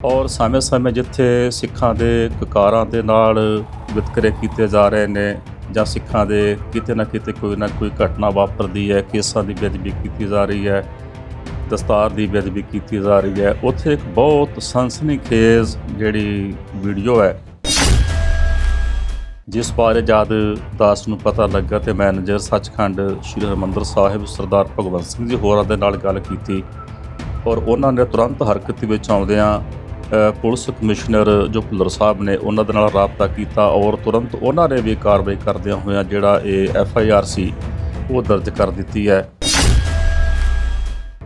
ਔਰ ਸਮੇਂ-ਸਮੇਂ ਜਿੱਥੇ ਸਿੱਖਾਂ ਦੇ ਕਕਾਰਾਂ ਦੇ ਨਾਲ ਵਿਤਕਰੇ ਕੀਤੇ ਜਾ ਰਹੇ ਨੇ ਜਾਂ ਸਿੱਖਾਂ ਦੇ ਕਿਤੇ ਨਾ ਕਿਤੇ ਕੋਈ ਨਾ ਕੋਈ ਘਟਨਾ ਵਾਪਰਦੀ ਹੈ, ਕੇਸਾਂ ਦੀ ਬੇਅਦਬੀ ਕੀਤੀ ਜਾ ਰਹੀ ਹੈ, ਦਸਤਾਰ ਦੀ ਬੇਅਦਬੀ ਕੀਤੀ ਜਾ ਰਹੀ ਹੈ, ਉੱਥੇ ਇੱਕ ਬਹੁਤ ਸਨਸਨੀਖੇਜ਼ ਜਿਹੜੀ ਵੀਡੀਓ ਹੈ, ਜਿਸ ਬਾਰੇ ਜਦ ਦਾਸ ਨੂੰ ਪਤਾ ਲੱਗਾ ਤੇ ਮੈਨੇਜਰ ਸੱਚਖੰਡ ਸ੍ਰੀ ਹਰਿਮੰਦਰ ਸਾਹਿਬ ਸਰਦਾਰ ਭਗਵੰਤ ਸਿੰਘ ਜੀ ਹੋਰਾਂ ਦੇ ਨਾਲ ਗੱਲ ਕੀਤੀ ਔਰ ਉਹਨਾਂ ਨੇ ਤੁਰੰਤ ਹਰਕਤ ਵਿੱਚ ਆਉਂਦਿਆਂ ਪੁਲਿਸ ਕਮਿਸ਼ਨਰ ਜੋ ਭੁੱਲਰ ਸਾਹਿਬ ਨੇ ਉਹਨਾਂ ਦੇ ਨਾਲ ਰਾਬਤਾ ਕੀਤਾ ਔਰ ਤੁਰੰਤ ਉਹਨਾਂ ਨੇ ਵੀ ਕਾਰਵਾਈ ਕਰਦਿਆਂ ਹੋਇਆਂ ਜਿਹੜਾ ਇਹ ਐਫ ਆਈ ਆਰ ਸੀ, ਉਹ ਦਰਜ ਕਰ ਦਿੱਤੀ ਹੈ।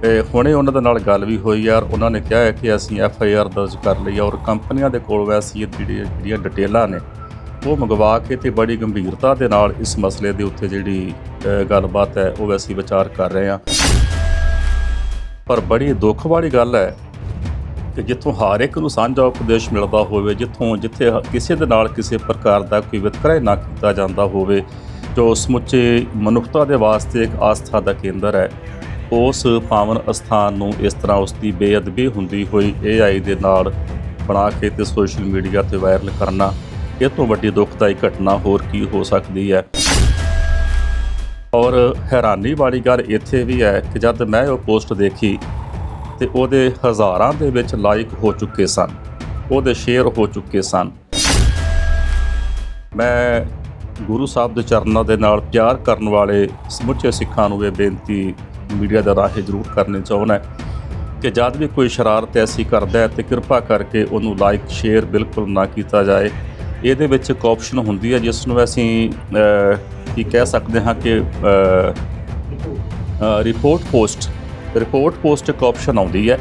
ਤੇ ਹੁਣੇ ਉਹਨਾਂ ਦੇ ਨਾਲ ਗੱਲ ਵੀ ਹੋਈ ਯਾਰ ਉਹਨਾਂ ਨੇ ਕਿਹਾ ਹੈ ਕਿ ਅਸੀਂ ਐਫ ਆਈ ਆਰ ਦਰਜ ਕਰ ਲਈ ਔਰ ਕੰਪਨੀਆਂ ਦੇ ਕੋਲ ਵੈਸੀ ਜਿਹੜੀਆਂ ਜਿਹੜੀਆਂ ਡਿਟੇਲਾਂ ਨੇ, ਉਹ ਮੰਗਵਾ ਕੇ ਤੇ ਬੜੀ ਗੰਭੀਰਤਾ ਦੇ ਨਾਲ ਇਸ ਮਸਲੇ ਦੇ ਉੱਤੇ ਜਿਹੜੀ ਗੱਲਬਾਤ ਹੈ, ਉਹ ਵੈਸੀ ਵਿਚਾਰ ਕਰ ਰਹੇ ਹਾਂ। ਪਰ ਬੜੀ ਦੁੱਖ ਵਾਲੀ ਗੱਲ ਹੈ ਕਿ ਜਿੱਥੋਂ ਹਰ ਇੱਕ ਨੂੰ ਸਾਂਝਾ ਉਪਦੇਸ਼ ਮਿਲਦਾ ਹੋਵੇ, ਜਿੱਥੋਂ ਜਿੱਥੇ ਕਿਸੇ ਦੇ ਨਾਲ ਕਿਸੇ ਪ੍ਰਕਾਰ ਦਾ ਕੋਈ ਵਿਤਕਰਾ ਹੀ ਨਾ ਕੀਤਾ ਜਾਂਦਾ ਹੋਵੇ, ਜੋ ਸਮੁੱਚੇ ਮਨੁੱਖਤਾ ਦੇ ਵਾਸਤੇ ਇੱਕ ਆਸਥਾ ਦਾ ਕੇਂਦਰ ਹੈ, ਉਸ ਪਾਵਨ ਅਸਥਾਨ ਨੂੰ ਇਸ ਤਰ੍ਹਾਂ ਉਸ ਦੀ ਬੇਅਦਬੀ ਹੁੰਦੀ ਹੋਈ AI ਦੇ ਨਾਲ ਬਣਾ ਕੇ ਤੇ ਸੋਸ਼ਲ ਮੀਡੀਆ ਤੇ ਵਾਇਰਲ ਕਰਨਾ, ਇਹ ਤੋਂ ਵੱਡੀ ਦੁਖਦਾਈ ਘਟਨਾ ਹੋਰ ਕੀ ਹੋ ਸਕਦੀ ਹੈ? ਔਰ ਹੈਰਾਨੀ ਵਾਲੀ ਗੱਲ ਇੱਥੇ ਵੀ ਹੈ ਕਿ ਜਦ ਮੈਂ ਉਹ ਪੋਸਟ ਦੇਖੀ ਤੇ ਉਹਦੇ ਹਜ਼ਾਰਾਂ ਦੇ ਵਿੱਚ ਲਾਈਕ ਹੋ ਚੁੱਕੇ ਸਨ। ਉਹਦੇ ਸ਼ੇਅਰ ਹੋ ਚੁੱਕੇ ਸਨ। ਮੈਂ ਗੁਰੂ ਸਾਹਿਬ ਦੇ ਚਰਨਾਂ ਦੇ ਨਾਲ ਪਿਆਰ ਕਰਨ ਵਾਲੇ ਸਮੁੱਚੇ ਸਿੱਖਾਂ ਨੂੰ ਇਹ ਬੇਨਤੀ ਮੀਡੀਆ ਦੇ ਰਾਹੀਂ ਜ਼ਰੂਰ ਕਰਨੀ ਚਾਹੁੰਦਾ ਕਿ ਜਦ ਵੀ ਕੋਈ ਸ਼ਰਾਰਤ ਐਸੀ ਕਰਦਾ ਹੈ ਤੇ ਕਿਰਪਾ ਕਰਕੇ ਉਹਨੂੰ ਲਾਈਕ ਸ਼ੇਅਰ ਬਿਲਕੁਲ ਨਾ ਕੀਤਾ ਜਾਏ। ਇਹਦੇ ਵਿੱਚ ਇੱਕ ਆਪਸ਼ਨ ਹੁੰਦੀ ਹੈ ਜਿਸ ਨੂੰ ਅਸੀਂ ਕੀ ਕਹਿ ਸਕਦੇ ਹਾਂ ਕਿ ਰਿਪੋਰਟ ਪੋਸਟ ਰਿਪੋਰਟ ਪੋਸਟ ਇੱਕ ਆਪਸ਼ਨ ਆਉਂਦੀ ਹੈ।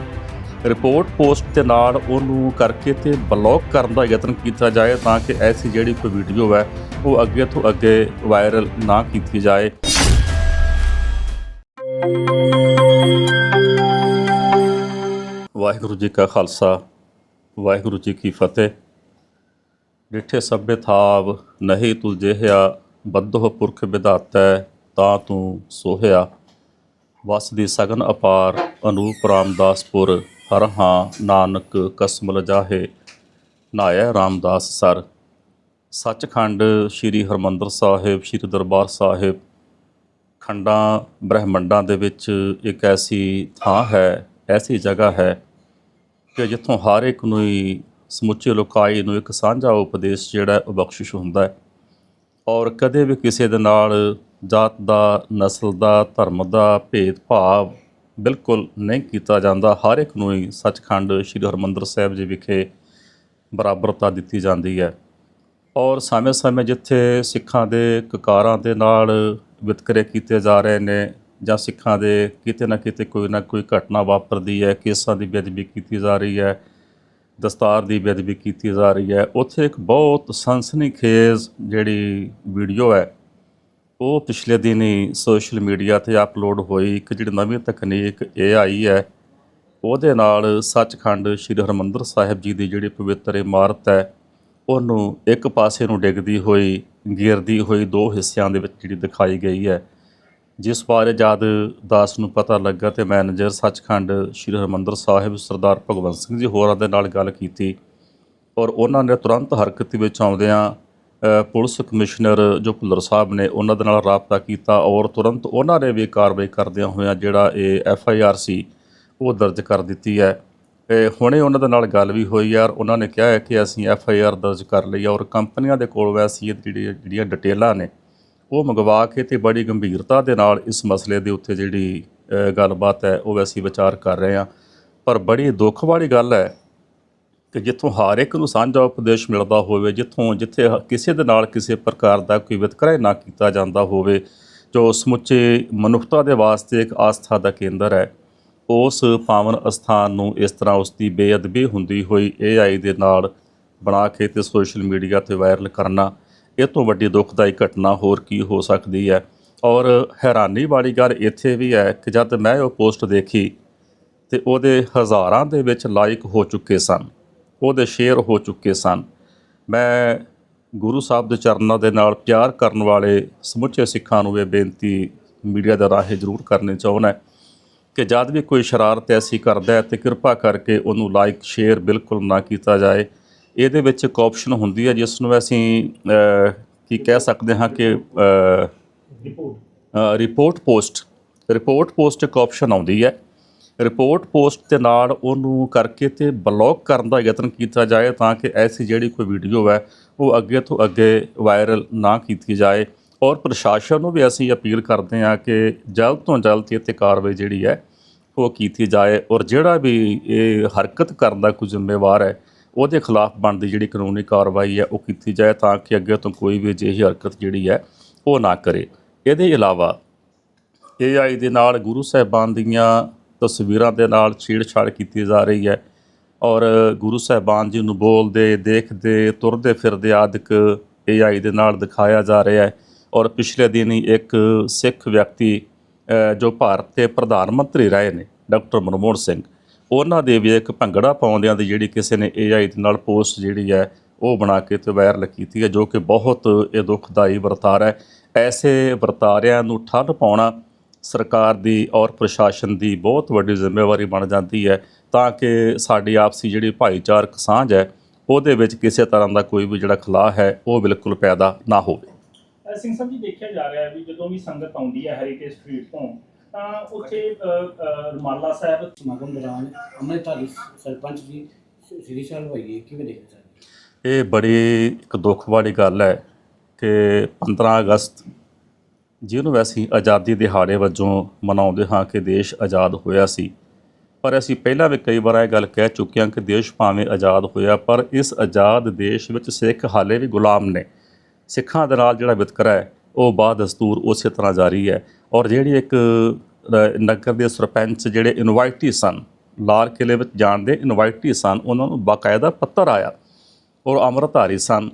ਰਿਪੋਰਟ ਪੋਸਟ ਦੇ ਨਾਲ ਉਹਨੂੰ ਕਰਕੇ ਤੇ ਬਲੌਕ ਕਰਨ ਦਾ ਯਤਨ ਕੀਤਾ ਜਾਏ ਤਾਂ ਕਿ ਐਸੀ ਜਿਹੜੀ ਕੋਈ ਵੀਡੀਓ ਹੈ, ਉਹ ਅੱਗੇ ਤੋਂ ਅੱਗੇ ਵਾਇਰਲ ਨਾ ਕੀਤੀ ਜਾਏ। ਵਾਹਿਗੁਰੂ ਜੀ ਕਾ ਖਾਲਸਾ, ਵਾਹਿਗੁਰੂ ਜੀ ਕੀ ਫਤਿਹ। ਡਿਠੇ ਸਭੇ ਥਾਵ ਨਹੀਂ ਤੁਲ ਜਿਹਾ ਬੱਧੋ ਪੁਰਖ ਵਿਧਾਤਾ ਤਾਂ ਤੂੰ ਸੋਹਿਆ। ਵਸ ਦੀ ਸਗਨ ਅਪਾਰ ਅਨੂਪ ਰਾਮਦਾਸਪੁਰ, ਹਰ ਹਾਂ ਨਾਨਕ ਕਸਮ ਲਜਾਹੇ ਨਾਇਆ ਰਾਮਦਾਸ ਸਰ। ਸੱਚਖੰਡ ਸ੍ਰੀ ਹਰਮੰਦਰ ਸਾਹਿਬ, ਸ੍ਰੀ ਦਰਬਾਰ ਸਾਹਿਬ। ਖੰਡਾਂ ਬ੍ਰਹਿਮੰਡਾਂ ਦੇ ਵਿੱਚ ਇੱਕ ਐਸੀ ਥਾਂ ਹੈ, ਐਸੀ ਜਗ੍ਹਾ ਹੈ ਕਿ ਜਿੱਥੋਂ ਹਰ ਇੱਕ ਨੂੰ ਹੀ ਸਮੁੱਚੇ ਲੋਕਾਈ ਨੂੰ ਇੱਕ ਸਾਂਝਾ ਉਪਦੇਸ਼ ਜਿਹੜਾ ਉਹ ਬਖਸ਼ਿਸ਼ ਹੁੰਦਾ ਹੈ। ਔਰ ਕਦੇ ਵੀ ਕਿਸੇ ਦੇ ਨਾਲ ਜਾਤ ਦਾ, ਨਸਲ ਦਾ, ਧਰਮ ਦਾ ਭੇਦਭਾਵ ਬਿਲਕੁਲ ਨਹੀਂ ਕੀਤਾ ਜਾਂਦਾ। ਹਰ ਇੱਕ ਨੂੰ ਹੀ ਸੱਚਖੰਡ ਸ੍ਰੀ ਹਰਿਮੰਦਰ ਸਾਹਿਬ ਜੀ ਵਿਖੇ ਬਰਾਬਰਤਾ ਦਿੱਤੀ ਜਾਂਦੀ ਹੈ। ਔਰ ਸਮੇਂ-ਸਮੇਂ ਜਿੱਥੇ ਸਿੱਖਾਂ ਦੇ ਕਕਾਰਾਂ ਦੇ ਨਾਲ ਵਿਤਕਰੇ ਕੀਤੇ ਜਾ ਰਹੇ ਨੇ ਜਾਂ ਸਿੱਖਾਂ ਦੇ ਕਿਤੇ ਨਾ ਕਿਤੇ ਕੋਈ ਨਾ ਕੋਈ ਘਟਨਾ ਵਾਪਰਦੀ ਹੈ, ਕੇਸਾਂ ਦੀ ਬੇਅਦਬੀ ਕੀਤੀ ਜਾ ਰਹੀ ਹੈ, ਦਸਤਾਰ ਦੀ ਬੇਅਦਬੀ ਕੀਤੀ ਜਾ ਰਹੀ ਹੈ, ਉੱਥੇ ਇੱਕ ਬਹੁਤ ਸਨਸਨੀਖੇਜ਼ ਜਿਹੜੀ ਵੀਡੀਓ ਹੈ ਉਹ ਪਿਛਲੇ ਦਿਨੀ ਸੋਸ਼ਲ ਮੀਡੀਆ ਤੇ ਅਪਲੋਡ ਹੋਈ ਇੱਕ ਜਿਹੜੀ ਨਵੀਂ ਤਕਨੀਕ AI ਹੈ, ਉਹਦੇ ਨਾਲ ਸੱਚਖੰਡ ਸ੍ਰੀ ਹਰਿਮੰਦਰ ਸਾਹਿਬ ਜੀ ਦੀ ਜਿਹੜੀ ਪਵਿੱਤਰ ਇਮਾਰਤ ਹੈ, ਉਹਨੂੰ ਇੱਕ ਪਾਸੇ ਨੂੰ ਡਿੱਗਦੀ ਹੋਈ, ਗਿਰਦੀ ਹੋਈ ਦੋ ਹਿੱਸਿਆਂ ਦੇ ਵਿੱਚ ਜਿਹੜੀ ਦਿਖਾਈ ਗਈ ਹੈ। ਜਿਸ ਬਾਰੇ ਜਦ ਦਾਸ ਨੂੰ ਪਤਾ ਲੱਗਾ ਤੇ ਮੈਨੇਜਰ ਸੱਚਖੰਡ ਸ੍ਰੀ ਹਰਿਮੰਦਰ ਸਾਹਿਬ ਸਰਦਾਰ ਭਗਵੰਤ ਸਿੰਘ ਜੀ ਹੋਰਾਂ ਦੇ ਨਾਲ ਗੱਲ ਕੀਤੀ ਔਰ ਉਹਨਾਂ ਨੇ ਤੁਰੰਤ ਹਰਕਤ ਵਿੱਚ ਆਉਂਦਿਆਂ ਪੁਲਿਸ ਕਮਿਸ਼ਨਰ ਜੋ ਭੁੱਲਰ ਸਾਹਿਬ ਨੇ ਉਹਨਾਂ ਦੇ ਨਾਲ ਰਾਬਤਾ ਕੀਤਾ ਔਰ ਤੁਰੰਤ ਉਹਨਾਂ ਨੇ ਵੀ ਕਾਰਵਾਈ ਕਰਦਿਆਂ ਹੋਇਆਂ ਜਿਹੜਾ ਇਹ ਐਫ ਆਈ ਆਰ ਸੀ, ਉਹ ਦਰਜ ਕਰ ਦਿੱਤੀ ਹੈ। ਤੇ ਹੁਣੇ ਉਹਨਾਂ ਦੇ ਨਾਲ ਗੱਲ ਵੀ ਹੋਈ ਯਾਰ ਉਹਨਾਂ ਨੇ ਕਿਹਾ ਹੈ ਕਿ ਅਸੀਂ ਐਫ ਆਈ ਆਰ ਦਰਜ ਕਰ ਲਈ ਔਰ ਕੰਪਨੀਆਂ ਦੇ ਕੋਲ ਵੈਸੀ ਜਿਹੜੀ, ਜਿਹੜੀਆਂ ਡਿਟੇਲਾਂ ਨੇ, ਉਹ ਮੰਗਵਾ ਕੇ ਤੇ ਬੜੀ ਗੰਭੀਰਤਾ ਦੇ ਨਾਲ ਇਸ ਮਸਲੇ ਦੇ ਉੱਤੇ ਜਿਹੜੀ ਗੱਲਬਾਤ ਹੈ, ਉਹ ਅਸੀਂ ਵਿਚਾਰ ਕਰ ਰਹੇ ਹਾਂ। ਪਰ ਬੜੀ ਦੁੱਖ ਵਾਲੀ ਗੱਲ ਹੈ ਕਿ ਜਿੱਥੋਂ ਹਰ ਇੱਕ ਨੂੰ ਸਾਂਝਾ ਉਪਦੇਸ਼ ਮਿਲਦਾ ਹੋਵੇ, ਜਿੱਥੋਂ ਜਿੱਥੇ ਹ- ਕਿਸੇ ਦੇ ਨਾਲ ਕਿਸੇ ਪ੍ਰਕਾਰ ਦਾ ਕੋਈ ਵਿਤਕਰਾ ਹੀ ਨਾ ਕੀਤਾ ਜਾਂਦਾ ਹੋਵੇ, ਜੋ ਸਮੁੱਚੇ ਮਨੁੱਖਤਾ ਦੇ ਵਾਸਤੇ ਇੱਕ ਆਸਥਾ ਦਾ ਕੇਂਦਰ ਹੈ, ਉਸ ਪਾਵਨ ਅਸਥਾਨ ਨੂੰ ਇਸ ਤਰ੍ਹਾਂ ਉਸ ਦੀ ਬੇਅਦਬੀ ਹੁੰਦੀ ਹੋਈ AI ਦੇ ਨਾਲ ਬਣਾ ਕੇ ਤੇ ਸੋਸ਼ਲ ਮੀਡੀਆ ਤੇ ਵਾਇਰਲ ਕਰਨਾ, ਇਹ ਤੋਂ ਵੱਡੀ ਦੁਖਦਾਈ ਘਟਨਾ ਹੋਰ ਕੀ ਹੋ ਸਕਦੀ ਹੈ? ਔਰ ਹੈਰਾਨੀ ਵਾਲੀ ਗੱਲ ਇੱਥੇ ਵੀ ਹੈ ਕਿ ਜਦ ਮੈਂ ਉਹ ਪੋਸਟ ਦੇਖੀ, ਤੇ ਉਹਦੇ ਹਜ਼ਾਰਾਂ ਦੇ ਵਿੱਚ ਲਾਈਕ ਹੋ ਚੁੱਕੇ ਸਨ। ਉਹਦੇ ਸ਼ੇਅਰ ਹੋ ਚੁੱਕੇ ਸਨ। ਮੈਂ ਗੁਰੂ ਸਾਹਿਬ ਦੇ ਚਰਨਾਂ ਦੇ ਨਾਲ ਪਿਆਰ ਕਰਨ ਵਾਲੇ ਸਮੁੱਚੇ ਸਿੱਖਾਂ ਨੂੰ ਇਹ ਬੇਨਤੀ ਮੀਡੀਆ ਦੇ ਰਾਹੀਂ ਜ਼ਰੂਰ ਕਰਨੀ ਚਾਹੁੰਦਾ ਕਿ ਜਦ ਵੀ ਕੋਈ ਸ਼ਰਾਰਤ ਐਸੀ ਕਰਦਾ ਹੈ ਤੇ ਕਿਰਪਾ ਕਰਕੇ ਉਹਨੂੰ ਲਾਈਕ ਸ਼ੇਅਰ ਬਿਲਕੁਲ ਨਾ ਕੀਤਾ ਜਾਏ। ਇਹਦੇ ਵਿੱਚ ਇੱਕ ਆਪਸ਼ਨ ਹੁੰਦੀ ਹੈ ਜਿਸ ਨੂੰ ਅਸੀਂ ਕੀ ਕਹਿ ਸਕਦੇ ਹਾਂ ਕਿ report report post report post ਇੱਕ ਆਪਸ਼ਨ ਆਉਂਦੀ ਹੈ। ਰਿਪੋਰਟ ਪੋਸਟ ਦੇ ਨਾਲ ਉਹਨੂੰ ਕਰਕੇ ਤੇ ਬਲੌਕ ਕਰਨ ਦਾ ਯਤਨ ਕੀਤਾ ਜਾਏ ਤਾਂ ਕਿ ਐਸੀ ਜਿਹੜੀ ਕੋਈ ਵੀਡੀਓ ਹੈ ਉਹ ਅੱਗੇ ਤੋਂ ਅੱਗੇ ਵਾਇਰਲ ਨਾ ਕੀਤੀ ਜਾਏ। ਔਰ ਪ੍ਰਸ਼ਾਸਨ ਨੂੰ ਵੀ ਅਸੀਂ ਅਪੀਲ ਕਰਦੇ ਹਾਂ ਕਿ ਜਲਦ ਤੋਂ ਜਲਦ ਇਹ 'ਤੇ ਕਾਰਵਾਈ ਜਿਹੜੀ ਹੈ ਉਹ ਕੀਤੀ ਜਾਏ ਔਰ ਜਿਹੜਾ ਵੀ ਇਹ ਹਰਕਤ ਕਰਨ ਦਾ ਕੋਈ ਜ਼ਿੰਮੇਵਾਰ ਹੈ, ਉਹਦੇ ਖਿਲਾਫ ਬਣਦੀ ਜਿਹੜੀ ਕਾਨੂੰਨੀ ਕਾਰਵਾਈ ਹੈ ਉਹ ਕੀਤੀ ਜਾਏ ਤਾਂ ਕਿ ਅੱਗੇ ਤੋਂ ਕੋਈ ਵੀ ਅਜਿਹੀ ਹਰਕਤ ਜਿਹੜੀ ਹੈ ਉਹ ਨਾ ਕਰੇ। ਇਹਦੇ ਇਲਾਵਾ AI ਦੇ ਨਾਲ ਗੁਰੂ ਸਾਹਿਬਾਨ ਦੀਆਂ ਤਸਵੀਰਾਂ ਦੇ ਨਾਲ ਛੇੜਛਾੜ ਕੀਤੀ ਜਾ ਰਹੀ ਹੈ ਔਰ ਗੁਰੂ ਸਾਹਿਬਾਨ ਜੀ ਨੂੰ ਬੋਲਦੇ, ਦੇਖਦੇ, ਤੁਰਦੇ ਫਿਰਦੇ ਆਦਿਕ AI ਦੇ ਨਾਲ ਦਿਖਾਇਆ ਜਾ ਰਿਹਾ ਹੈ ਔਰ ਪਿਛਲੇ ਦਿਨ ਹੀ ਇੱਕ ਸਿੱਖ ਵਿਅਕਤੀ ਜੋ ਭਾਰਤ ਦੇ ਪ੍ਰਧਾਨ ਮੰਤਰੀ ਰਹੇ ਨੇ, ਡਾਕਟਰ ਮਨਮੋਹਨ ਸਿੰਘ, ਉਹਨਾਂ ਦੇ ਵੀ ਇੱਕ ਭੰਗੜਾ ਪਾਉਂਦਿਆਂ ਦੀ ਜਿਹੜੀ ਕਿਸੇ ਨੇ AI ਦੇ ਨਾਲ ਪੋਸਟ ਜਿਹੜੀ ਹੈ, ਉਹ ਬਣਾ ਕੇ ਤੇ ਵਾਇਰਲ ਕੀਤੀ ਹੈ, ਜੋ ਕਿ ਬਹੁਤ ਇਹ ਦੁਖਦਾਈ ਵਰਤਾਰਾ ਹੈ। ਐਸੇ ਵਰਤਾਰਿਆਂ ਨੂੰ ਠੱਲ ਪਾਉਣਾ ਸਰਕਾਰ ਦੀ ਔਰ ਪ੍ਰਸ਼ਾਸਨ ਦੀ ਬਹੁਤ ਵੱਡੀ ਜ਼ਿੰਮੇਵਾਰੀ ਬਣ ਜਾਂਦੀ ਹੈ ਤਾਂ ਕਿ ਸਾਡੀ ਆਪਸੀ ਜਿਹੜੀ ਭਾਈਚਾਰਕ ਸਾਂਝ ਹੈ ਉਹਦੇ ਵਿੱਚ ਕਿਸੇ ਤਰ੍ਹਾਂ ਦਾ ਕੋਈ ਵੀ ਜਿਹੜਾ ਖਲਾਅ ਹੈ ਉਹ ਬਿਲਕੁਲ ਪੈਦਾ ਨਾ ਹੋਵੇ। ਸਿੰਘ ਸਾਹਿਬ ਜੀ ਦੇਖਿਆ ਜਾ ਰਿਹਾ ਹੈ ਵੀ ਜਦੋਂ ਵੀ ਸੰਗਤ ਆਉਂਦੀ ਹੈ ਹੈਰੀਟੇਜ ਸਟਰੀਟ ਤੋਂ ਤਾਂ ਉੱਥੇ ਰੁਮਾਲਾ ਸਾਹਿਬ ਸਮਾਗਮ ਦੌਰਾਨ ਅੰਮ੍ਰਿਤਧਾਰੀ ਸਰਪੰਚ ਜੀ ਸ੍ਰੀ ਸਾਹਿਬ ਹੋਈਏ ਕਿਵੇਂ ਦੇਖਦੇ ਸਰ ਇਹ ਬੜੀ ਇੱਕ ਦੁੱਖ ਵਾਲੀ ਗੱਲ ਹੈ ਕਿ 15 ਅਗਸਤ ਜਿਹਨੂੰ ਅਸੀਂ ਆਜ਼ਾਦੀ ਦਿਹਾੜੇ ਵਜੋਂ ਮਨਾਉਂਦੇ ਹਾਂ ਕਿ ਦੇਸ਼ ਆਜ਼ਾਦ ਹੋਇਆ ਸੀ। ਪਰ ਅਸੀਂ ਪਹਿਲਾਂ ਵੀ ਕਈ ਵਾਰ ਇਹ ਗੱਲ ਕਹਿ ਚੁੱਕੇ ਹਾਂ ਕਿ ਦੇਸ਼ ਭਾਵੇਂ ਆਜ਼ਾਦ ਹੋਇਆ, ਪਰ ਇਸ ਆਜ਼ਾਦ ਦੇਸ਼ ਵਿੱਚ ਸਿੱਖ ਹਾਲੇ ਵੀ ਗੁਲਾਮ ਨੇ। ਸਿੱਖਾਂ ਦੇ ਨਾਲ ਜਿਹੜਾ ਵਿਤਕਰਾ ਹੈ, ਉਹ ਬਾਦ ਦਸਤੂਰ ਉਸੇ ਤਰ੍ਹਾਂ ਜਾਰੀ ਹੈ। ਔਰ ਜਿਹੜੀ ਇੱਕ ਨਗਰ ਦੇ ਸਰਪੰਚ ਜਿਹੜੇ ਇਨਵਾਈਟੀ ਸਨ, ਲਾਲ ਕਿਲੇ ਵਿੱਚ ਜਾਣ ਦੇ ਇਨਵਾਈਟੀ ਸਨ, ਉਹਨਾਂ ਨੂੰ ਬਾਕਾਇਦਾ ਪੱਤਰ ਆਇਆ। ਔਰ ਅੰਮ੍ਰਿਤਧਾਰੀ ਸਨ,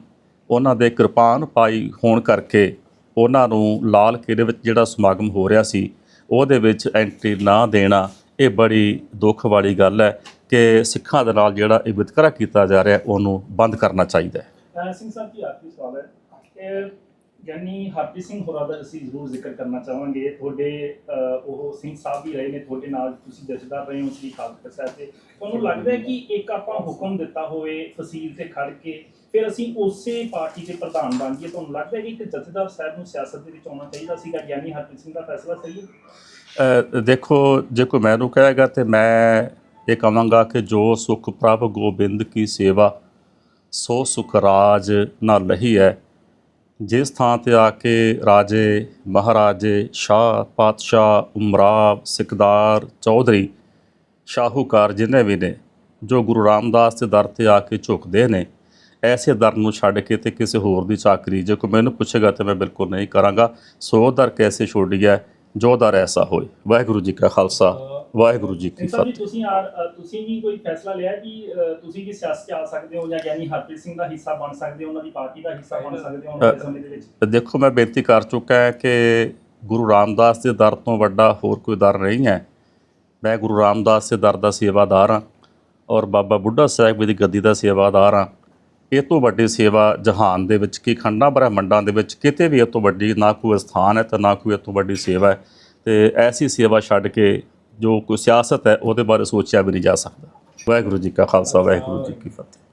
ਉਹਨਾਂ ਦੇ ਕਿਰਪਾਨ ਪਾਈ ਹੋਣ ਕਰਕੇ ਉਹਨਾਂ ਨੂੰ ਲਾਲ ਕਿਲੇ ਵਿੱਚ ਜਿਹੜਾ ਸਮਾਗਮ ਹੋ ਰਿਹਾ ਸੀ, ਉਹਦੇ ਵਿੱਚ ਐਂਟਰੀ ਨਾ ਦੇਣਾ, ਇਹ ਬੜੀ ਦੁੱਖ ਵਾਲੀ ਗੱਲ ਹੈ ਕਿ ਸਿੱਖਾਂ ਦੇ ਨਾਲ ਜਿਹੜਾ ਇਹ ਵਿਤਕਰਾ ਕੀਤਾ ਜਾ ਰਿਹਾ, ਉਹਨੂੰ ਬੰਦ ਕਰਨਾ ਚਾਹੀਦਾ ਹੈ। ਸਿੰਘ ਸਾਹਿਬ ਜੀ, ਆਖਰੀ ਸਵਾਲ ਹੈ। ਯਾਨੀ ਹਰਪ੍ਰੀਤ ਸਿੰਘ ਹੋਰਾਂ ਦਾ ਅਸੀਂ ਜ਼ਰੂਰ ਜ਼ਿਕਰ ਕਰਨਾ ਚਾਹਾਂਗੇ। ਤੁਹਾਡੇ ਉਹ ਸਿੰਘ ਸਾਹਿਬ ਵੀ ਰਹੇ ਨੇ ਤੁਹਾਡੇ ਨਾਲ ਤੁਸੀਂ ਜਥੇਦਾਰ ਰਹੇ ਹੋ ਸ੍ਰੀ ਖਾਲਸਾ ਸਾਹਿਬ ਤੇ ਤੁਹਾਨੂੰ ਲੱਗਦਾ ਹੈ ਕਿ ਇੱਕ ਆਪਾਂ ਹੁਕਮ ਦਿੱਤਾ ਹੋਵੇ ਫਸੀਲ ਤੇ ਖੜ ਕੇ ਫਿਰ ਅਸੀਂ ਉਸੇ ਪਾਰਟੀ ਦੇ ਪ੍ਰਧਾਨ ਬਣ ਜਾਈਏ। ਤੁਹਾਨੂੰ ਲੱਗਦਾ ਹੈ ਕਿ ਇੱਕ ਜਥੇਦਾਰ ਸਾਹਿਬ ਨੂੰ ਸਿਆਸਤ ਦੇ ਵਿੱਚ ਆਉਣਾ ਚਾਹੀਦਾ ਸੀਗਾ ਗਿਆਨੀ ਹਰਪ੍ਰੀਤ ਸਿੰਘ ਦਾ ਫੈਸਲਾ ਸਹੀ ਹੈ? ਦੇਖੋ ਜੇ ਕੋਈ ਮੈਨੂੰ ਕਹੇਗਾ ਤੇ ਮੈਂ ਇਹ ਕਹਾਂਗਾ ਕਿ ਜੋ ਸੁਖ ਪ੍ਰਭ ਗੋਬਿੰਦ ਕੀ ਸੇਵਾ ਸੋ ਸੁਖ ਰਾਜ ਨਾ ਲਹੀ ਹੈ ਜਿਸ ਥਾਂ ਤੇ ਆ ਕੇ ਰਾਜੇ ਮਹਾਰਾਜੇ ਸ਼ਾਹ ਪਾਤਸ਼ਾਹ ਉਮਰਾਵ ਸਿਕਦਾਰ ਚੌਧਰੀ ਸ਼ਾਹੂਕਾਰ ਜਿੰਨੇ ਵੀ ਨੇ, ਜੋ ਗੁਰੂ ਰਾਮਦਾਸ ਦੇ ਦਰ ਤੇ ਆ ਕੇ ਝੁਕਦੇ ਨੇ, ਐਸੇ ਦਰ ਨੂੰ ਛੱਡ ਕੇ ਤੇ ਕਿਸੇ ਹੋਰ ਦੀ ਚਾਕਰੀ, ਜੇ ਕੋਈ ਮੈਨੂੰ ਪੁੱਛੇਗਾ ਤੇ ਮੈਂ ਬਿਲਕੁਲ ਨਹੀਂ ਕਰਾਂਗਾ। ਸੋ ਦਰ ਕੈਸੇ ਛੋੜੀਐ ਜੋ ਦਰ ਐਸਾ ਹੋਏ। ਵਾਹਿਗੁਰੂ ਜੀ ਕਾ ਖਾਲਸਾ। ਵਾਹਿਗੁਰੂ ਜੀ ਕੀ ਫਤਿਹ। ਤੁਸੀਂ ਤੁਸੀਂ ਵੀ ਕੋਈ ਫੈਸਲਾ ਲਿਆ ਕਿ ਤੁਸੀਂ ਵੀ ਸਿਆਸਤ 'ਚ ਆ ਸਕਦੇ ਹੋ ਜਾਂ ਗਿਆਨੀ ਹਰਪ੍ਰੀਤ ਸਿੰਘ ਦਾ ਹਿੱਸਾ ਬਣ ਸਕਦੇ ਹੋ ਉਹਨਾਂ ਦੀ ਪਾਰਟੀ ਦਾ ਹਿੱਸਾ ਬਣ ਸਕਦੇ ਹੋ ਆਉਣ ਵਾਲੇ ਸਮੇਂ ਦੇ ਵਿੱਚ? ਦੇਖੋ ਮੈਂ ਬੇਨਤੀ ਕਰ ਚੁੱਕਾ ਹਾਂ ਕਿ ਗੁਰੂ ਰਾਮਦਾਸ ਦੇ ਦਰ ਤੋਂ ਵੱਡਾ ਹੋਰ ਕੋਈ ਦਰ ਨਹੀਂ ਹੈ। ਮੈਂ ਗੁਰੂ ਰਾਮਦਾਸ ਦੇ ਦਰ ਦਾ ਸੇਵਾਦਾਰ ਹਾਂ ਔਰ ਬਾਬਾ ਬੁੱਢਾ ਸਾਹਿਬ ਦੀ ਗੱਦੀ ਦਾ ਸੇਵਾਦਾਰ ਹਾਂ। ਇਹ ਤੋਂ ਵੱਡੀ ਸੇਵਾ ਜਹਾਨ ਦੇ ਵਿੱਚ ਕੀ ਖੰਡਾਂ ਬ੍ਰਹਿਮੰਡਾਂ ਦੇ ਵਿੱਚ ਕਿਤੇ ਵੀ ਇਹ ਤੋਂ ਵੱਡੀ ਨਾ ਕੋਈ ਸਥਾਨ ਹੈ ਤੇ ਨਾ ਕੋਈ ਇਹ ਤੋਂ ਵੱਡੀ ਸੇਵਾ ਹੈ। ਤੇ ਐਸੀ ਸੇਵਾ ਛੱਡ ਕੇ ਜੋ ਕੋਈ ਸਿਆਸਤ ਹੈ, ਉਹਦੇ ਬਾਰੇ ਸੋਚਿਆ ਵੀ ਨਹੀਂ ਜਾ ਸਕਦਾ। ਵਾਹਿਗੁਰੂ ਜੀ ਕਾ ਖਾਲਸਾ, ਵਾਹਿਗੁਰੂ ਜੀ ਕੀ ਫਤਿਹ।